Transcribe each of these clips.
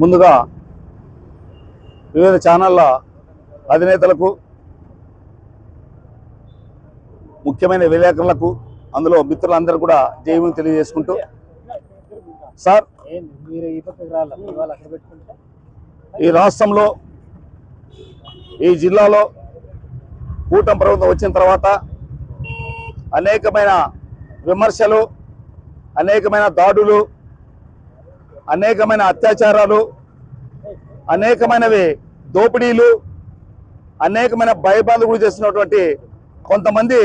ముందుగా వివిధ ఛానళ్ళ అధినేతలకు ముఖ్యమైన విలేకరులకు అందులో మిత్రులందరూ కూడా జయమని తెలియజేసుకుంటూ సార్ ఈ రాష్ట్రంలో ఈ జిల్లాలో కూటమి ప్రభుత్వం వచ్చిన తర్వాత అనేకమైన విమర్శలు అనేకమైన దాడులు అనేకమైన అత్యాచారాలు అనేకమైనవి దోపిడీలు అనేకమైన భయబాధ గురి చేస్తున్నటువంటి కొంతమంది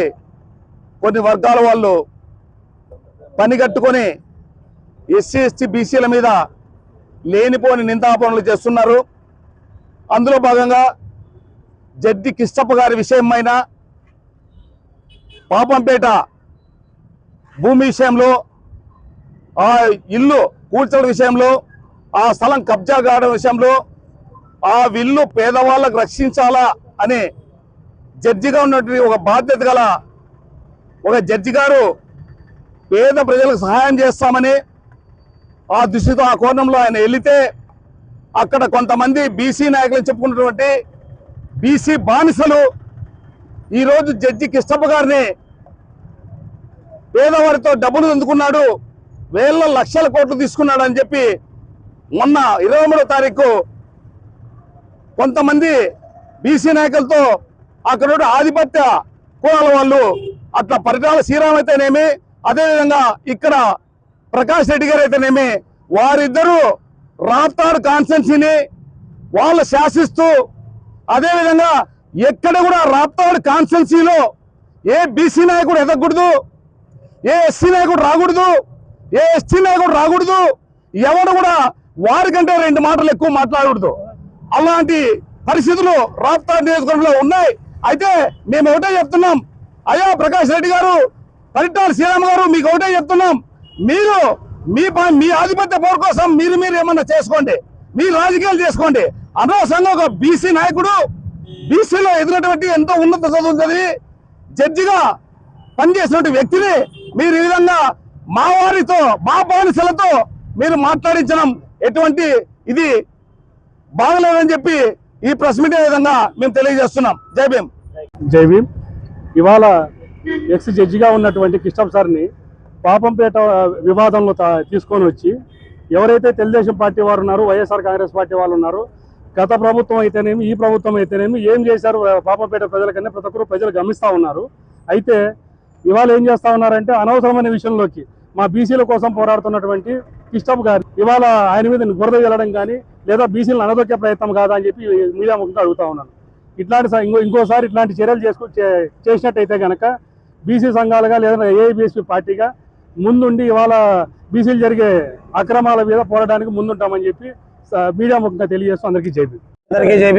కొన్ని వర్గాల వాళ్ళు పని కట్టుకొని ఎస్సీ ఎస్టీ బీసీల మీద లేనిపోని నిందాపనలు చేస్తున్నారు. అందులో భాగంగా జడ్జి కిష్టప్ప గారి విషయమైన పాపంపేట భూమి విషయంలో ఆ ఇల్లు కూల్చడం విషయంలో ఆ స్థలం కబ్జా కావడం విషయంలో ఆ విల్లు పేదవాళ్ళకు రక్షించాలా అని జడ్జిగా ఉన్నటువంటి ఒక బాధ్యత గల ఒక జడ్జి గారు పేద ప్రజలకు సహాయం చేస్తామని ఆ దృష్టితో ఆ కోణంలో ఆయన వెళితే అక్కడ కొంతమంది బీసీ నాయకులు చెప్పుకున్నటువంటి బీసీ బానిసలు ఈరోజు జడ్జి కిష్టప్ప గారిని పేదవారితో డబ్బులు అందుకున్నాడు వేల లక్షల కోట్లు తీసుకున్నాడు అని చెప్పి మొన్న ఇరవై మూడో తారీఖు కొంతమంది బీసీ నాయకులతో అక్కడ ఆధిపత్య కులాల వాళ్ళు అట్లా పరిటాల శ్రీరామ్ అయితేనేమి అదేవిధంగా ఇక్కడ ప్రకాష్ రెడ్డి గారు అయితేనేమి వారిద్దరూ రాప్తాడు కాన్స్టెన్సీని వాళ్ళు శాసిస్తూ అదేవిధంగా ఎక్కడ కూడా రాప్తాడు కాన్స్టెన్సీలో ఏ బీసీ నాయకుడు ఎదగకూడదు ఏ ఎస్సీ నాయకుడు రాకూడదు ఏ ఎస్టీ నాయకుడు రాకూడదు ఎవడు కూడా వారికంటే రెండు మాటలు ఎక్కువ మాట్లాడకూడదు. అలాంటి పరిస్థితులు రాప్తా నియోజకవర్గంలో ఉన్నాయి. అయితే మేము ఒకటే చెప్తున్నాం అయ్యా ప్రకాష్ రెడ్డి గారు పరిటాల శ్రీరామ్ గారు మీకు ఒకటే చెప్తున్నాం మీరు మీ మీ ఆధిపత్య పౌరు కోసం మీరు మీరు ఏమన్నా చేసుకోండి. మీ రాజకీయాలు చేసుకోండి. అనవసరంగా ఒక బీసీ నాయకుడు బీసీలో ఎదురైనటువంటి ఎంతో ఉన్నత చదువులు చదివి జడ్జిగా పనిచేసినటువంటి వ్యక్తిని మీరు ఈ విధంగా మా వారితో మా బానిసలతో మీరు మాట్లాడించడం ఎటువంటి ఇది బాగలేదని చెప్పి ఈ ప్రెస్ మీట్ విధంగా మేము తెలియజేస్తున్నాం. జై భీమ్. జై భీమ్. ఇవాళ ఎక్స్ జడ్జిగా ఉన్నటువంటి కిష్టం సార్ని పాపంపేట వివాదంలో తీసుకొని వచ్చి ఎవరైతే తెలుగుదేశం పార్టీ వారు ఉన్నారు వైఎస్ఆర్ కాంగ్రెస్ పార్టీ వాళ్ళు ఉన్నారు గత ప్రభుత్వం అయితేనేమి ఈ ప్రభుత్వం అయితేనేమి ఏం చేశారు పాపంపేట ప్రజలకన్నా ప్రతి ఒక్కరు ప్రజలు గమనిస్తూ ఉన్నారు. అయితే ఇవాళ ఏం చేస్తా ఉన్నారంటే అనవసరమైన విషయంలోకి మా బీసీల కోసం పోరాడుతున్నటువంటి కిష్టప్ గారు ఇవాళ ఆయన మీద బురద వెళ్ళడం కానీ లేదా బీసీలను అనదొక్కే ప్రయత్నం కాదా అని చెప్పి మీడియా ముఖంగా అడుగుతా ఉన్నాను. ఇట్లాంటి స- ఇంకో ఇంకోసారి ఇట్లాంటి చర్యలు చేసుకు చేసినట్టయితే కనుక బీసీ సంఘాలుగా లేదా ఏఐబీఎస్పీ పార్టీగా ముందుండి ఇవాళ బీసీలు జరిగే అక్రమాల మీద పోరాటానికి ముందుంటామని చెప్పి మీడియా ముఖంగా తెలియజేస్తూ అందరికీ జైబీ అందరికీ జై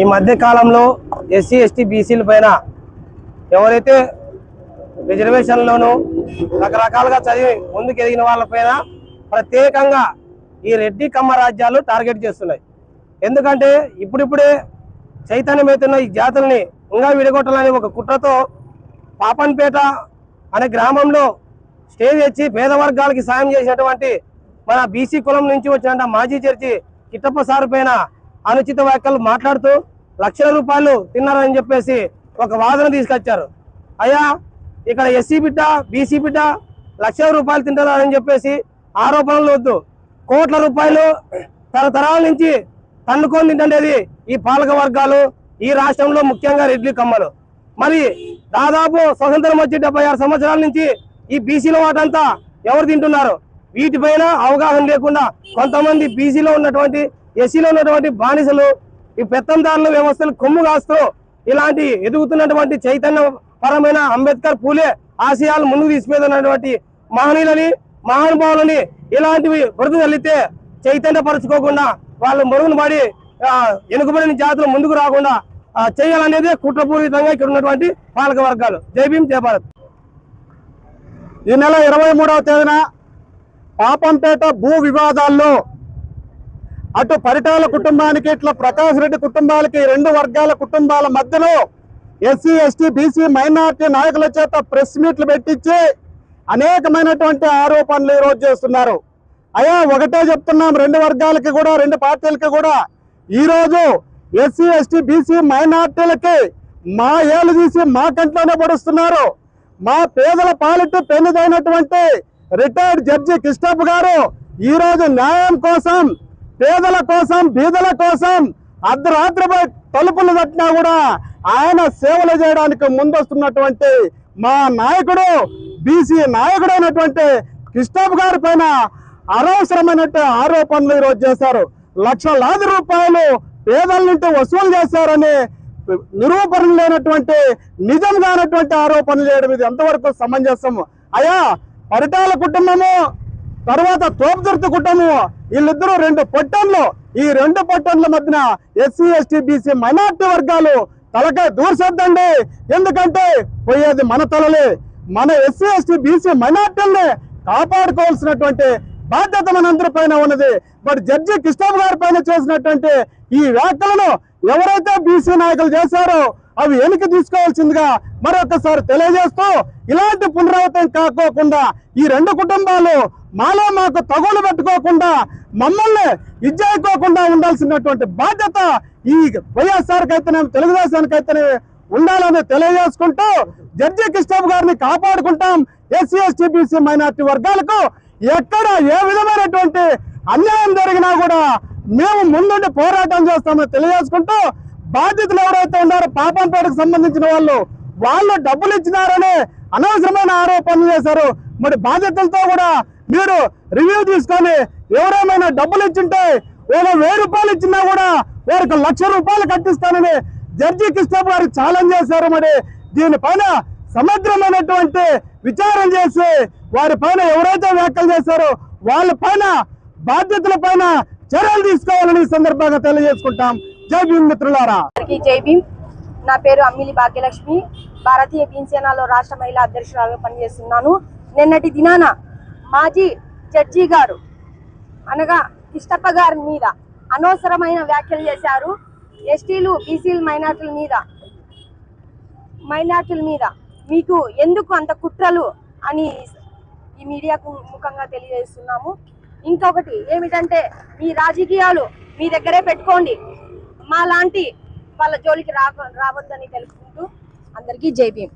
ఈ మధ్య కాలంలో ఎస్సీ ఎస్టీ బీసీల పైన ఎవరైతే రిజర్వేషన్లోనూ రకరకాలుగా చదివి ముందుకు ఎదిగిన వాళ్ళపైన ప్రత్యేకంగా ఈ రెడ్డి కమ్మ రాజ్యాలు టార్గెట్ చేస్తున్నాయి. ఎందుకంటే ఇప్పుడిప్పుడే చైతన్యమవుతున్న ఈ జాతుల్ని ఇంకా విడగొట్టాలని ఒక కుట్రతో పాపన్పేట అనే గ్రామంలో స్టే తెచ్చి పేద వర్గాలకి సాయం చేసినటువంటి మన బీసీ కులం నుంచి వచ్చిన మాజీ చర్చి కిట్టప్ప సార్ పైన అనుచిత వ్యాఖ్యలు మాట్లాడుతూ లక్షల రూపాయలు తిన్నారని చెప్పేసి ఒక వాదన తీసుకొచ్చారు. అయ్యా ఇక్కడ ఎస్సీ బిడ్డ బీసీ బిడ్డ లక్షల రూపాయలు తింటారని చెప్పేసి ఆరోపణలు వద్దు. కోట్ల రూపాయలు తరతరాల నుంచి తన్నుకొని తింటుండేది ఈ పాలక వర్గాలు ఈ రాష్ట్రంలో ముఖ్యంగా రెడ్లి కమ్మలు. మరి దాదాపు స్వతంత్రం వచ్చి డెబ్బై ఆరు సంవత్సరాల నుంచి ఈ బీసీల వాటంతా ఎవరు తింటున్నారు? వీటిపైన అవగాహన లేకుండా కొంతమంది బీసీలో ఉన్నటువంటి ఎస్సీలో ఉన్నటువంటి బానిసలు ఈ పెత్తందారుల వ్యవస్థలు కొమ్ము కాస్తూ ఇలాంటి ఎదుగుతున్నటువంటి చైతన్య పరమైన అంబేద్కర్ పూలే ఆశయాలు ముందుకు తీసుకెళ్తున్నటువంటి మహనీయులని మహానుభావులని ఇలాంటివి బురద తల్లితే చైతన్య వాళ్ళు మరుగున పడి వెనుకబడిన జాతులు ముందుకు రాకుండా చేయాలనేది కుట్రపూరితంగా ఇక్కడ ఉన్నటువంటి పాలక వర్గాలు. జై భీమ్ భారత్. ఈ నెల ఇరవై మూడవ తేదీన పాపంపేట భూ వివాదాల్లో అటు పరిటాల కుటుంబానికి ఇట్లా ప్రకాష్ రెడ్డి కుటుంబాలకి రెండు వర్గాల కుటుంబాల మధ్యలో ఎస్సీ ఎస్టీ బీసీ మైనార్టీ నాయకుల చేత ప్రెస్ మీట్లు పెట్టించి అనేకమైనటువంటి ఆరోపణలు ఈరోజు చేస్తున్నారు. అయ్యా ఒకటే చెప్తున్నాం రెండు వర్గాలకి కూడా రెండు పార్టీలకి కూడా ఈరోజు ఎస్సీ ఎస్టీ బీసీ మైనార్టీలకి మా ఏలు తీసి మా కంట్లోనే పడుస్తున్నారు. మా పేదల పాలిట్టు పెన్నుదైనటువంటి రిటైర్డ్ జడ్జి కృష్ణప్ప గారు ఈ రోజు న్యాయం కోసం పేదల కోసం బీదల కోసం అర్ధరాత్రిపై తలుపులు తట్టినా కూడా ఆయన సేవలు చేయడానికి ముందొస్తున్నటువంటి మా నాయకుడు బీసీ నాయకుడైనటువంటి కృష్ణప్ప గారి పైన అనవసరమైనట్టు ఆరోపణలు ఈరోజు చేశారు. లక్షలాది రూపాయలు పేదల నుండి వసూలు చేశారని నిరూపణ లేనటువంటి నిజం కానటువంటి ఆరోపణలు చేయడం ఇది ఎంతవరకు సమంజసం అయ్యా పరిటాల కుటుంబము తర్వాత తోపుదుర్తి కుటుంబము వీళ్ళిద్దరూ రెండు పట్టణంలో ఈ రెండు పొట్టన్ల మధ్యన ఎస్సీ ఎస్టీ బీసీ మైనార్టీ వర్గాలు తలకాయ దూర్చొద్దండి. ఎందుకంటే పోయేది మన తలలే. మన ఎస్సీ ఎస్టీ బీసీ మైనార్టీలనే కాపాడుకోవాల్సినటువంటి బాధ్యత మనందరి పైన ఉన్నది. బట్ జడ్జి కృష్ణం గారి పైన చేసినటువంటి ఈ వ్యాఖ్యలను ఎవరైతే బీసీ నాయకులు చేశారో అవి వెనక్కి తీసుకోవాల్సిందిగా మరొకసారి తెలియజేస్తూ ఇలాంటి పునరావృతం కాకోకుండా ఈ రెండు కుటుంబాలు మాలో మాకు తగులు పెట్టుకోకుండా మమ్మల్ని ఇజ్జాయికోకుండా ఉండాల్సినటువంటి బాధ్యత ఈ వైఎస్ఆర్కి అయితేనే తెలుగుదేశానికి అయితేనే ఉండాలని తెలియజేసుకుంటూ జడ్జి కృష్ణబాబు గారిని కాపాడుకుంటాం. ఎస్సీ ఎస్టీ బీసీ మైనార్టీ వర్గాలకు ఎక్కడ ఏ విధమైనటువంటి అన్యాయం జరిగినా కూడా మేము ముందుండి పోరాటం చేస్తామని తెలియజేసుకుంటూ బాధితులు ఎవరైతే ఉన్నారో పాపంపేటకు సంబంధించిన వాళ్ళు వాళ్ళు డబ్బులు ఇచ్చినారని అనవసరమైన ఆరోపణలు చేశారు. మరి బాధితులతో కూడా మీరు రివ్యూ తీసుకొని ఎవరేమైనా డబ్బులు ఇచ్చింటే ఒక వెయ్యి రూపాయలు ఇచ్చినా కూడా వారికి లక్ష రూపాయలు కట్టిస్తానని జడ్జి కృష్ణ గారు ఛాలెంజ్ చేశారు. మరి దీనిపైన సమగ్రమైనటువంటి విచారం చేసి వారి పైన ఎవరైతే వ్యాఖ్యలు చేశారో వాళ్ళ పైన బాధ్యతల పైన చర్యలు తీసుకోవాలని సందర్భంగా తెలియజేసుకుంటాం. జై భీమ్ మిత్రులారా. జై భీమ్. నా పేరు అమ్మిలి భాగ్యలక్ష్మి. భారతీయ భీమసేనలో రాష్ట్ర మహిళా అధ్యక్షురాలుగా పనిచేస్తున్నాను. నిన్నటి దినాన మాజీ జడ్జి గారు అనగా కిష్టప్ప గారి మీద అనవసరమైన వ్యాఖ్యలు చేశారు. ఎస్టీలు బీసీలు మైనార్టీల మీద మైనార్టీల మీద మీకు ఎందుకు అంత కుట్రలు అని ఈ మీడియాకు ముఖంగా తెలియజేస్తున్నాము. ఇంకొకటి ఏమిటంటే మీ రాజకీయాలు మీ దగ్గరే పెట్టుకోండి. మా లాంటి వాళ్ళ జోలికి రావద్దని తెలుపుకుంటూ అందరికీ జై భీమ్.